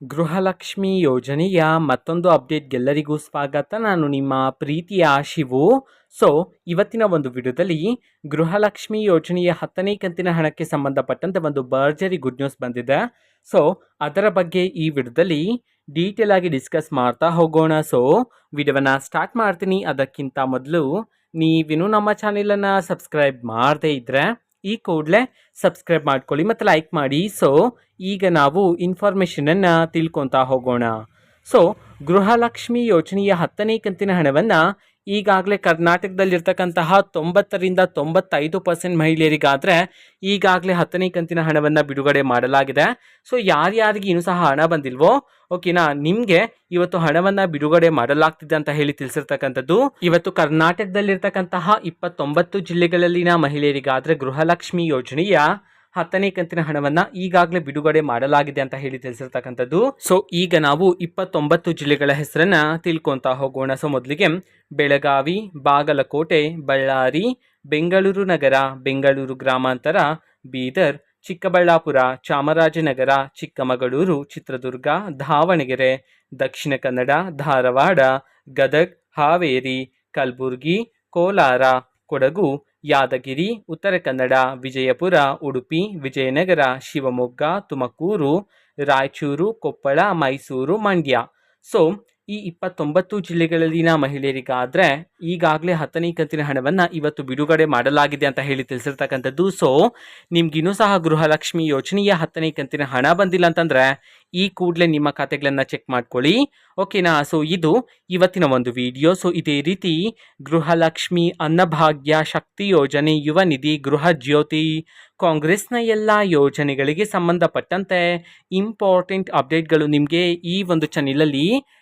ಗೃಹಲಕ್ಷ್ಮಿ ಯೋಜನೆಯ ಮತ್ತೊಂದು ಅಪ್ಡೇಟ್ಗೆಲ್ಲರಿಗೂ ಸ್ವಾಗತ. ನಾನು ನಿಮ್ಮ ಪ್ರೀತಿಯ ಶಿವು. ಸೊ ಇವತ್ತಿನ ಒಂದು ವಿಡಿಯೋದಲ್ಲಿ ಗೃಹಲಕ್ಷ್ಮಿ ಯೋಜನೆಯ ಹತ್ತನೇ ಕಂತಿನ ಹಣಕ್ಕೆ ಸಂಬಂಧಪಟ್ಟಂತೆ ಒಂದು ಭರ್ಜರಿ ಗುಡ್ ನ್ಯೂಸ್ ಬಂದಿದೆ. ಸೊ ಅದರ ಬಗ್ಗೆ ಈ ವಿಡಿಯೋದಲ್ಲಿ ಡೀಟೇಲ್ ಆಗಿ ಡಿಸ್ಕಸ್ ಮಾಡ್ತಾ ಹೋಗೋಣ. ಸೊ ವಿಡಿಯೋವನ್ನು ಸ್ಟಾರ್ಟ್ ಮಾಡ್ತೀನಿ. ಅದಕ್ಕಿಂತ ಮೊದಲು ನೀವಿನ್ನೂ ನಮ್ಮ ಚಾನೆಲನ್ನು ಸಬ್ಸ್ಕ್ರೈಬ್ ಮಾಡದೇ ಇದ್ದರೆ ಈ ಕೂಡಲೇ ಸಬ್ಸ್ಕ್ರೈಬ್ ಮಾಡ್ಕೊಳ್ಳಿ ಮತ್ತು ಲೈಕ್ ಮಾಡಿ. ಸೊ ಈಗ ನಾವು ಇನ್ಫಾರ್ಮೇಷನನ್ನು ತಿಳ್ಕೊತಾ ಹೋಗೋಣ. ಸೊ ಗೃಹಲಕ್ಷ್ಮಿ ಯೋಜನೆಯ ಹತ್ತನೇ ಕಂತಿನ ಹಣವನ್ನು ಈಗಾಗಲೇ ಕರ್ನಾಟಕದಲ್ಲಿರ್ತಕ್ಕಂತಹ ತೊಂಬತ್ತರಿಂದ ತೊಂಬತ್ತೈದು ಪರ್ಸೆಂಟ್ ಮಹಿಳೆಯರಿಗಾದರೆ ಈಗಾಗಲೇ ಹತ್ತನೇ ಕಂತಿನ ಹಣವನ್ನು ಬಿಡುಗಡೆ ಮಾಡಲಾಗಿದೆ. ಸೊ ಯಾರ್ಯಾರಿಗೆ ಇನ್ನೂ ಸಹ ಹಣ ಬಂದಿಲ್ವೋ ಓಕೆನಾ ನಿಮಗೆ ಇವತ್ತು ಹಣವನ್ನು ಬಿಡುಗಡೆ ಮಾಡಲಾಗ್ತಿದೆ ಅಂತ ಹೇಳಿ ತಿಳಿಸಿರ್ತಕ್ಕಂಥದ್ದು. ಇವತ್ತು ಕರ್ನಾಟಕದಲ್ಲಿರ್ತಕ್ಕಂತಹ ಇಪ್ಪತ್ತೊಂಬತ್ತು ಜಿಲ್ಲೆಗಳಲ್ಲಿನ ಮಹಿಳೆಯರಿಗಾದರೆ ಗೃಹಲಕ್ಷ್ಮಿ ಯೋಜನೆಯ ಹತ್ತನೇ ಕಂತಿನ ಹಣವನ್ನ ಈಗಾಗಲೇ ಬಿಡುಗಡೆ ಮಾಡಲಾಗಿದೆ ಅಂತ ಹೇಳಿ ತಿಳಿಸಿರ್ತಕ್ಕಂಥದ್ದು. ಸೊ ಈಗ ನಾವು ಇಪ್ಪತ್ತೊಂಬತ್ತು ಜಿಲ್ಲೆಗಳ ಹೆಸರನ್ನ ತಿಳ್ಕೊಂತ ಹೋಗೋಣ. ಸೊ ಮೊದಲಿಗೆ ಬೆಳಗಾವಿ, ಬಾಗಲಕೋಟೆ, ಬಳ್ಳಾರಿ, ಬೆಂಗಳೂರು ನಗರ, ಬೆಂಗಳೂರು ಗ್ರಾಮಾಂತರ, ಬೀದರ್, ಚಿಕ್ಕಬಳ್ಳಾಪುರ, ಚಾಮರಾಜನಗರ, ಚಿಕ್ಕಮಗಳೂರು, ಚಿತ್ರದುರ್ಗ, ದಾವಣಗೆರೆ, ದಕ್ಷಿಣ ಕನ್ನಡ, ಧಾರವಾಡ, ಗದಗ್, ಹಾವೇರಿ, ಕಲಬುರಗಿ, ಕೋಲಾರ, ಕೊಡಗು ಯಾದಗಿರಿ ಉತ್ತರ ಕನ್ನಡ ವಿಜಯಪುರ ಉಡುಪಿ ವಿಜಯನಗರ ಶಿವಮೊಗ್ಗ ತುಮಕೂರು ರಾಯಚೂರು ಕೊಪ್ಪಳ ಮೈಸೂರು ಮಂಡ್ಯ. ಸೊ ಈ ಇಪ್ಪತ್ತೊಂಬತ್ತು ಜಿಲ್ಲೆಗಳಲ್ಲಿನ ಮಹಿಳೆಯರಿಗಾದರೆ ಈಗಾಗಲೇ ಹತ್ತನೇ ಕಂತಿನ ಹಣವನ್ನು ಇವತ್ತು ಬಿಡುಗಡೆ ಮಾಡಲಾಗಿದೆ ಅಂತ ಹೇಳಿ ತಿಳಿಸಿರ್ತಕ್ಕಂಥದ್ದು. ಸೊ ನಿಮ್ಗಿನ್ನೂ ಸಹ ಗೃಹಲಕ್ಷ್ಮಿ ಯೋಜನೆಯ ಹತ್ತನೇ ಕಂತಿನ ಹಣ ಬಂದಿಲ್ಲ ಅಂತಂದರೆ ಈ ಕೂಡಲೇ ನಿಮ್ಮ ಖಾತೆಗಳನ್ನು ಚೆಕ್ ಮಾಡ್ಕೊಳ್ಳಿ. ಓಕೆನಾ ಸೊ ಇದು ಇವತ್ತಿನ ಒಂದು ವಿಡಿಯೋ ಸೊ ಇದೇ ರೀತಿ ಗೃಹಲಕ್ಷ್ಮಿ ಅನ್ನಭಾಗ್ಯ ಶಕ್ತಿ ಯೋಜನೆ, ಯುವ ನಿಧಿ, ಗೃಹ ಜ್ಯೋತಿ, ಕಾಂಗ್ರೆಸ್ನ ಎಲ್ಲ ಯೋಜನೆಗಳಿಗೆ ಸಂಬಂಧಪಟ್ಟಂತೆ ಇಂಪಾರ್ಟೆಂಟ್ ಅಪ್ಡೇಟ್ಗಳು ನಿಮಗೆ ಈ ಒಂದು ಚಾನಲಲ್ಲಿ